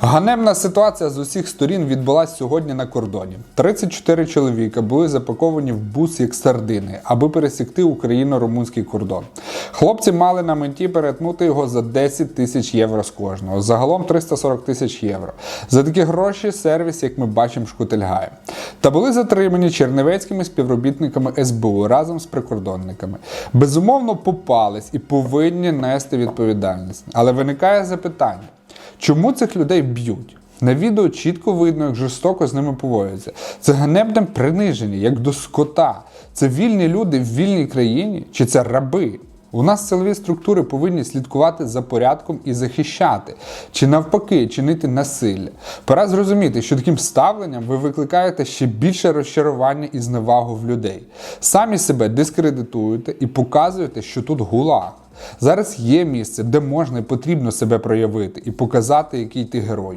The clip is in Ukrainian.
Ганебна ситуація з усіх сторін відбулася сьогодні на кордоні. 34 чоловіка були запаковані в бус як сардини, аби пересікти україно-румунський кордон. Хлопці мали на меті перетнути його за 10 тисяч євро з кожного. Загалом 340 тисяч євро. За такі гроші сервіс, як ми бачимо, шкутильгає. Та були затримані чернівецькими співробітниками СБУ разом з прикордонниками. Безумовно, попались і повинні нести відповідальність. Але виникає запитання. Чому цих людей б'ють? На відео чітко видно, як жорстоко з ними поводяться. Це ганебне приниження, як до скота. Це вільні люди в вільній країні, чи це раби? У нас силові структури повинні слідкувати за порядком і захищати, чи навпаки, чинити насилля. Пора зрозуміти, що таким ставленням ви викликаєте ще більше розчарування і зневагу в людей. Самі себе дискредитуєте і показуєте, що тут гулаг. Зараз є місце, де можна і потрібно себе проявити і показати, який ти герой.